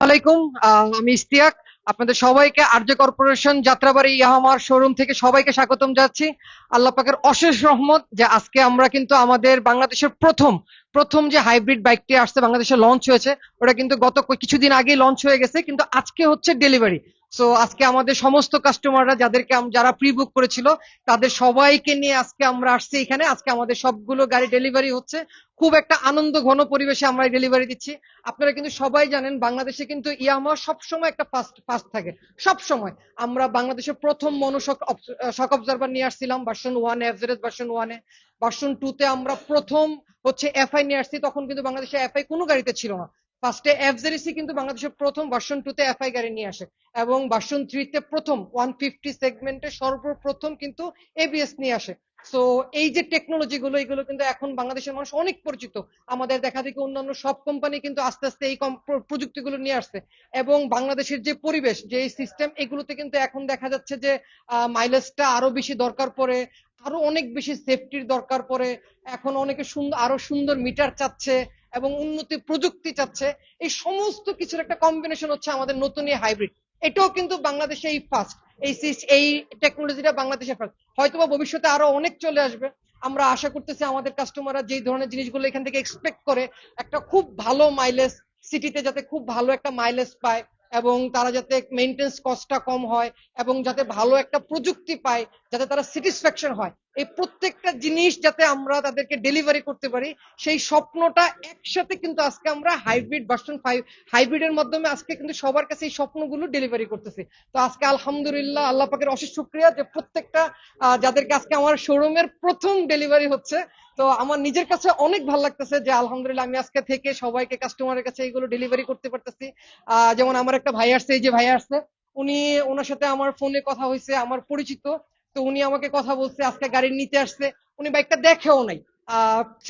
আলাইকুম আমি ইস্তিয়াক আপনাদের সবাইকে আরজে কর্পোরেশন যাত্রাবাড়ি ইয়াহামার শোরুম থেকে সবাইকে স্বাগতম যাচ্ছি আল্লাহ পাকের অশেষ রহমত যে আজকে আমরা কিন্তু আমাদের বাংলাদেশের প্রথম প্রথম যে হাইব্রিড বাইকটি আসছে বাংলাদেশে লঞ্চ হয়েছে, ওটা কিন্তু গত কিছুদিন আগেই লঞ্চ হয়ে গেছে, কিন্তু আজকে হচ্ছে ডেলিভারি সো আজকে আমাদের সমস্ত কাস্টমাররা যাদেরকে যারা প্রি বুক করেছিল, তাদের সবাইকে নিয়ে আজকে আমরা আসছি এখানে। আজকে আমাদের সবগুলো গাড়ি ডেলিভারি হচ্ছে। খুব একটা আনন্দ, ঘন পরিবেশে আমরা ডেলিভারি দিচ্ছি। আপনারা কিন্তু সবাই জানেন, বাংলাদেশে কিন্তু ইয়ামা সবসময় একটা ফাস্ট ফাস্ট থাকে। সব সময় আমরা বাংলাদেশের প্রথম মনোশক শক অবজারভার নিয়ে আসছিলাম ভার্সন ওয়ান এফজেরেস ভার্সন ওয়ানে ভার্সন টু তে আমরা প্রথম হচ্ছে এফআই নিয়ে আসছি, তখন কিন্তু বাংলাদেশে এফআই কোনো গাড়িতে ছিল না। ফার্স্টে এফজেরিসি কিন্তু বাংলাদেশের প্রথম ভার্সন টু তে এফআই গাড়ি নিয়ে আসে। এবং ভার্সন থ্রি তে প্রথম ওয়ান ফিফটি সেগমেন্টে সর্বপ্রথম কিন্তু এবিএস নিয়ে আসে। সো এই যে টেকনোলজি গুলো, এগুলো কিন্তু এখন বাংলাদেশের মানুষ অনেক পরিচিত। আমাদের দেখা দেখি অন্যান্য সব কোম্পানি কিন্তু আস্তে আস্তে এই প্রযুক্তিগুলো নিয়ে আসছে। এবং বাংলাদেশের যে পরিবেশ, যে সিস্টেম এগুলোতে কিন্তু এখন দেখা যাচ্ছে যে মাইলেজটা আরও বেশি দরকার পড়ে, আরও অনেক বেশি সেফটির দরকার পড়ে। এখন অনেকে সুন্দর আরও সুন্দর মিটার চাচ্ছে এবং উন্নতি প্রযুক্তি চাচ্ছে। এই সমস্ত কিছুর একটা কম্বিনেশন হচ্ছে আমাদের নতুন এই হাইব্রিড এটাও কিন্তু বাংলাদেশে এই ফার্স্ট এই এই টেকনোলজিটা বাংলাদেশে হয়তো বা ভবিষ্যতে আরও অনেক চলে আসবে। আমরা আশা করতেছি আমাদের কাস্টমাররা যেই ধরনের জিনিসগুলো এখান থেকে এক্সপেক্ট করে, একটা খুব ভালো মাইলেজ সিটিতে যাতে খুব ভালো একটা মাইলেজ পায় এবং তারা যাতে মেনটেন্স কস্টটা কম হয় এবং যাতে ভালো একটা প্রযুক্তি পায়, যাতে তারা স্যাটিসফ্যাকশন হয়। এই প্রত্যেকটা জিনিস যাতে আমরা তাদেরকে ডেলিভারি করতে পারি, সেই স্বপ্নটা একসাথে কিন্তু আজকে আমরা হাইব্রিড ভার্সন ফাইভ হাইব্রিডের মাধ্যমে আজকে কিন্তু সবার কাছে এই স্বপ্নগুলো ডেলিভারি করতেছি। তো আজকে আলহামদুলিল্লাহ, আল্লাহ পাকের অশেষ শুক্রিয়া যে প্রত্যেকটা যাদেরকে আজকে আমার শোরুমের প্রথম ডেলিভারি হচ্ছে। তো আমার নিজের কাছে অনেক ভালো লাগতেছে যে আলহামদুলিল্লাহ আমি আজকে থেকে সবাইকে কাস্টমারের কাছে এইগুলো ডেলিভারি করতে পারতেছি। যেমন আমার একটা ভাই আসছে, এই যে ভাই আসছে, উনি, ওনার সাথে আমার ফোনে কথা হয়েছে, আমার পরিচিত। তো উনি আমাকে কথা বলছে, আজকে গাড়ি নিতে আসছে। উনি বাইকটা দেখেও নাই।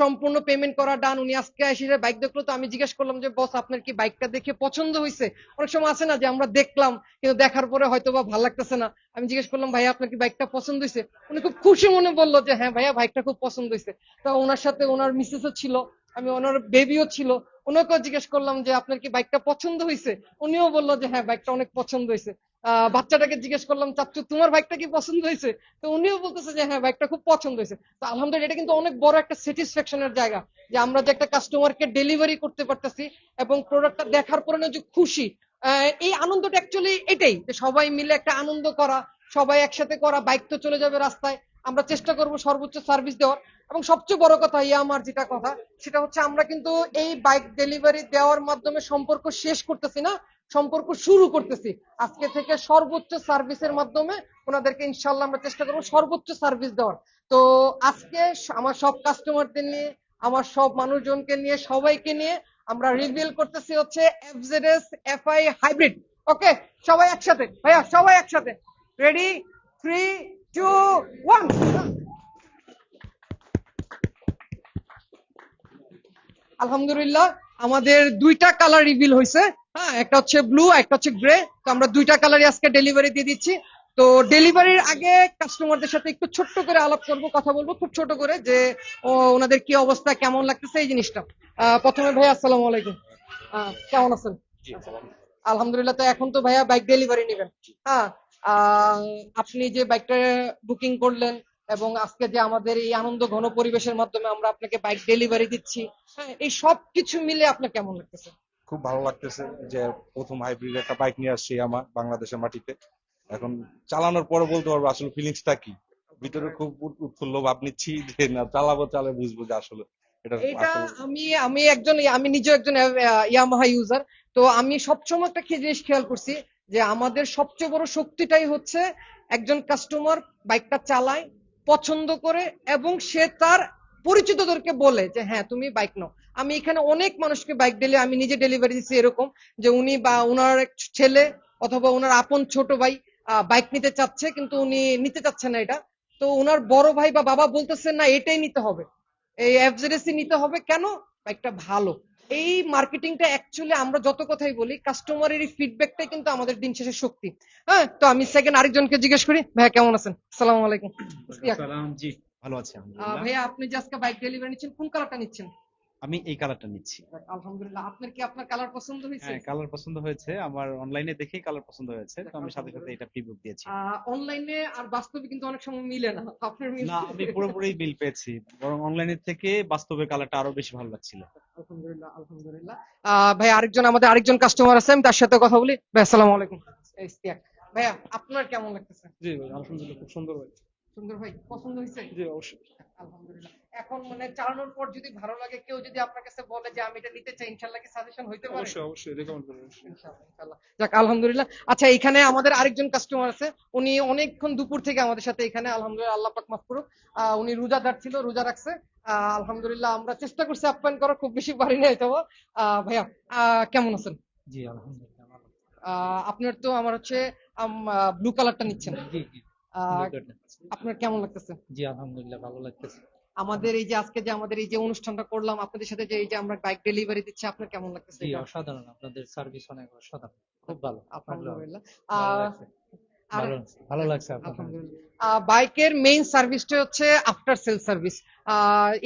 সম্পূর্ণ পেমেন্ট করা ডান উনি আজকে এসে বাইক দেখল, তো আমি জিজ্ঞেস করলাম যে বস আপনার কি বাইকটা দেখে পছন্দ হয়েছে অনেক সময় আছে না যে, আমরা দেখলাম, কিন্তু দেখার পরে হয়তো বা ভালো লাগতেছে না। আমি জিজ্ঞেস করলাম, ভাইয়া, আপনার কি বাইকটা পছন্দ হয়েছে উনি খুব খুশি মনে বলল যে হ্যাঁ ভাইয়া বাইকটা খুব পছন্দ হয়েছে তো ওনার সাথে ওনার মিসেসও ছিল, আমি ওনার বেবিও ছিল। ওনাকেও জিজ্ঞেস করলাম যে, আপনার কি বাইকটা পছন্দ হয়েছে উনিও বলল যে হ্যাঁ বাইকটা অনেক পছন্দ হয়েছে বাচ্চাটাকে জিজ্ঞেস করলাম চাচ্চু তোমার বাইকটা কি পছন্দ হয়েছে? তো উনিও বলতেছে যে হ্যাঁ বাইকটা খুব পছন্দ হয়েছে। তো আলহামদুলিল্লাহ, এটা কিন্তু অনেক বড় একটা স্যাটিসফ্যাকশনের জায়গা যে, আমরা যে একটা কাস্টমারকে ডেলিভারি করতে পারতেছি এবং প্রোডাক্টটা দেখার পরে যে খুশি এই আনন্দটা অ্যাকচুয়ালি এটাই যে, সবাই মিলে একটা আনন্দ করা, সবাই একসাথে করা বাইক তো চলে যাবে রাস্তায়, আমরা চেষ্টা করব সর্বোচ্চ সার্ভিস দেওয়ার। এবং সবচেয়ে বড় কথা ইয়া আমার যেটা কথা, সেটা হচ্ছে আমরা কিন্তু এই বাইক ডেলিভারি দেওয়ার মাধ্যমে সম্পর্ক শেষ করতেছি না। সম্পর্ক শুরু করতেছি। আজকে থেকে সর্বোচ্চ সার্ভিসের মাধ্যমে ওনাদেরকে ইনশাল্লাহ আমরা চেষ্টা করব সর্বোচ্চ সার্ভিস দেওয়ার। তো আজকে আমার সব কাস্টমারদের নিয়ে, আমার সব মানুষজনকে নিয়ে, সবাইকে নিয়ে আমরা রিভিল করতেছি হচ্ছে এফজেডএস এফআই হাইব্রিড ওকে সবাই একসাথে। ভাইয়া, সবাই একসাথে। রেডি থ্রি টু ওয়ান আলহামদুলিল্লাহ। আমাদের দুইটা কালার রিভিল হয়েছে। হ্যাঁ একটা হচ্ছে ব্লু একটা হচ্ছে গ্রে তো আমরা দুইটা কালারই আজকে ডেলিভারি দিয়ে দিচ্ছি। তো ডেলিভারির আগে কাস্টমারদের সাথে একটু ছোট্ট করে আলাপ করব কথা বলব খুব ছোট করে যে ও, ওনাদের কি অবস্থা কেমন লাগতেছে এই জিনিসটা। আহ, প্রথমে ভাই আসসালামু আলাইকুম। কেমন আছেন? আলহামদুলিল্লাহ। তো এখন তো ভাইয়া বাইক ডেলিভারি নেবেন। হ্যাঁ আপনি যে বাইকটা বুকিং করলেন এবং আজকে যে আমাদের এই আনন্দ ঘন পরিবেশের মাধ্যমে আমরা আপনাকে বাইক ডেলিভারি দিচ্ছি হ্যাঁ এই সব কিছু মিলে আপনার কেমন লাগতেছে? খুব ভালো লাগতেছে যে প্রথম হাইব্রিড একটা বাইক নিয়ে আসছি আমার বাংলাদেশের মাটিতে। এখন চালানোর পরে বলতে পারব আসলে ফিলিংসটা কি? ভিতরে খুব উৎফুল্ল ভাব নিচ্ছি যে না চালাবো চালে বুঝব যে আসলে এটা এটা আমি আমি একজন আমি নিজেও একজন ইয়ামাহা ইউজার তো আমি সবসময় একটা কি জিনিস খেয়াল করছি যে আমাদের সবচেয়ে বড় শক্তিটাই হচ্ছে একজন কাস্টমার বাইকটা চালায় পছন্দ করে এবং সে তার পরিচিতদেরকে বলে যে হ্যাঁ তুমি বাইক নাও। আমি এখানে অনেক মানুষকে বাইক ডেলি আমি নিজে ডেলিভারি দিচ্ছি এরকম যে, উনি বা ওনার ছেলে অথবা ওনার আপন ছোট ভাই বাইক নিতে চাচ্ছে, কিন্তু উনি নিতে চাচ্ছে না এটা। তো ওনার বড় ভাই বা বাবা বলতেছে, না, এটাই নিতে হবে। এই এফজেডএসি নিতে হবে। কেন? বাইকটা ভালো। এই মার্কেটিংটা অ্যাকচুয়ালি আমরা যত কথাই বলি কাস্টমারের এই ফিডব্যাকটাই কিন্তু আমাদের দিন শেষে শক্তি। হ্যাঁ তো আমি সেকেন্ড আরেকজনকে জিজ্ঞেস করি ভাইয়া কেমন আছেন? আসসালামু আলাইকুম। সালাম জি। ভালো আছি আলহামদুলিল্লাহ। ভাইয়া আপনি যে আজকে বাইক ডেলিভারি নিচ্ছেন কোন কালারটা নিচ্ছেন? আমি এই কালারটা নিচ্ছি। আলহামদুলিল্লাহ। আপনার কি আপনার কালার পছন্দ হয়েছে? হ্যাঁ কালার পছন্দ হয়েছে। আমার অনলাইনে দেখেই কালার পছন্দ হয়েছে। তো আমি সাথে সাথে এটা প্রিভিউ দিয়েছি। অনলাইনে আর বাস্তবে কিন্তু অনেক সময় মিলে না। আপনার মিল না আমি পুরোপুরি বিল পেয়েছি। বরং অনলাইনের থেকে বাস্তবে কালারটা আরও বেশি ভালো লাগছিল। আলহামদুলিল্লাহ আলহামদুলিল্লাহ। ভাই আরেকজন আমাদের আরেকজন কাস্টমার আছে আমি তার সাথে কথা বলি। ভাই আসসালামু আলাইকুম। এই ইশতিয়াক। ভাইয়া আপনার কেমন লাগতেছে? জি ভাই আলহামদুলিল্লাহ খুব সুন্দর ভাই। সুন্দর ভাই পছন্দ হয়েছে? জি অবশ্যই। আলহামদুলিল্লাহ। এখন মানে চালানোর পর যদি ভালো লাগে কেউ যদি আপনার কাছে বলে যে আমি এটা নিতে চাই ইনশাআল্লাহ কি সাজেশন হইতে পারে? অবশ্যই অবশ্যই রেকমেন্ড করব ইনশাআল্লাহ, ইনশাআল্লাহ। যাক আলহামদুলিল্লাহ। আচ্ছা এখানে আমাদের আরেকজন কাস্টমার আছে। উনি অনেকক্ষণ দুপুর থেকে আমাদের সাথে এখানে আলহামদুলিল্লাহ আল্লাহ পাক মাফ করুক। উনি রোজাদার ছিল রোজা রাখছে। আলহামদুলিল্লাহ আমরা চেষ্টা করছি আপ্যায়ন করার খুব বেশি পারি না হয়তো ভাইয়া আহ, কেমন আছেন? জি আলহামদুলিল্লাহ আহ, আপনার তো আমার হচ্ছে ব্লু কালারটা নিচ্ছেন। জি জি আহ, আপনার কেমন লাগতেছে? জি আলহামদুলিল্লাহ ভালো লাগতেছে। আমাদের এই যে আজকে যে আমাদের এই যে অনুষ্ঠানটা করলাম আপনাদের সাথে যে এই যে আমরা বাইক ডেলিভারি দিচ্ছি আপনার কেমন লাগতেছে অসাধারণ। আপনাদের সার্ভিস অনেক অসাধারণ। খুব ভালো। আলহামদুলিল্লাহ। ভালো লাগছে। বাইকের মেইন সার্ভিসটা হচ্ছে আফটার সেল সার্ভিস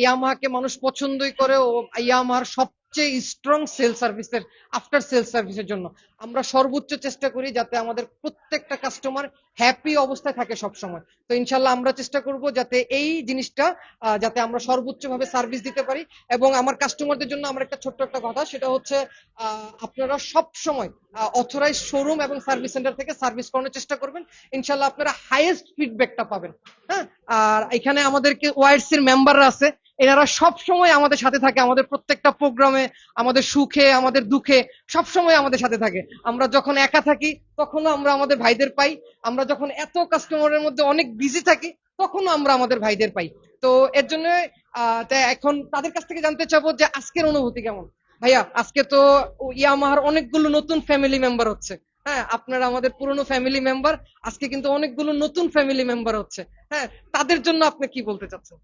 ইয়ামাহাকে মানুষ পছন্দই করে ও ইয়ামাহার সবচেয়ে স্ট্রং সেল সার্ভিসের আফটার সেল সার্ভিসের জন্য। আমরা সর্বোচ্চ চেষ্টা করি যাতে আমাদের প্রত্যেকটা কাস্টমার হ্যাপি অবস্থায় থাকে সব সময় তো ইনশাল্লাহ আমরা চেষ্টা করব যাতে এই জিনিসটা যাতে আমরা সর্বোচ্চ ভাবে সার্ভিস দিতে পারি এবং আমার কাস্টমারদের জন্য আমার একটা ছোট্ট একটা কথা, সেটা হচ্ছে আপনারা সব সময় অথরাইজ শোরুম এবং সার্ভিস সেন্টার থেকে সার্ভিস করানোর চেষ্টা করবেন। ইনশাল্লাহ আপনারা হাইয়েস্ট ফিডব্যাকটা পাবেন। হ্যাঁ? আর এখানে আমাদেরকে ওয়াইডসির মেম্বাররা আছে। এনারা সব সময় আমাদের সাথে থাকে, আমাদের প্রত্যেকটা প্রোগ্রামে, আমাদের সুখে, আমাদের দুঃখে সব সময় আমাদের সাথে থাকে। আমরা যখন একা থাকি, তখনও আমরা আমাদের ভাইদের পাই। আমরা যখন এত কাস্টমারের মধ্যে অনেক বিজি থাকি, তখনও আমরা আমাদের ভাইদের পাই। তো এর জন্য এখন তাদের কাছ থেকে জানতে চাবো যে আজকের অনুভূতি কেমন? ভাইয়া, আজকে তো ইয়ামাহার অনেকগুলো নতুন ফ্যামিলি মেম্বার হচ্ছে। হ্যাঁ আপনারা আমাদের পুরনো ফ্যামিলি মেম্বার আজকে কিন্তু অনেকগুলো নতুন ফ্যামিলি মেম্বার হচ্ছে। হ্যাঁ তাদের জন্য আপনি কি বলতে চাচ্ছেন?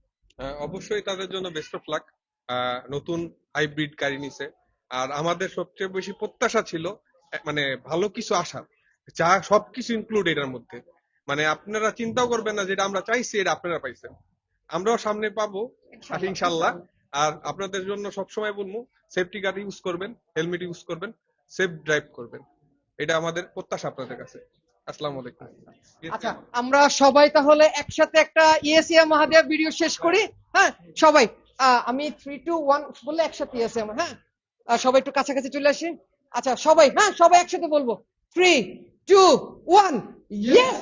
অবশ্যই তাদের জন্য বেস্ট অফ লাক নতুন হাইব্রিড গাড়ি নিছে। আর আমাদের সবচেয়ে বেশি প্রত্যাশা ছিল মানে ভালো কিছু আশা যা সবকিছু ইনক্লুড এটার মধ্যে। মানে আপনারা চিন্তাও করবেন না যেটা আমরা চাইছি এটা আপনারা পাইছেন। আমরাও সামনে পাবো ইনশাল্লাহ। আর আপনাদের জন্য সবসময় বলব সেফটি গার্ড ইউজ করবেন হেলমেট ইউজ করবেন সেফ ড্রাইভ করবেন। এটা আমাদের প্রত্যাশা আপনাদের কাছে। আসসালামু আলাইকুম। আচ্ছা আমরা সবাই তাহলে একসাথে একটা ইয়েসিয়া মহাদেব ভিডিও শেষ করি। হ্যাঁ সবাই আহ, আমি থ্রি টু ওয়ান বললে একসাথে ইয়েসিয়া হ্যাঁ? সবাই একটু কাছাকাছি চলে আসি। আচ্ছা সবাই হ্যাঁ সবাই একসাথে বলব। Three two one yes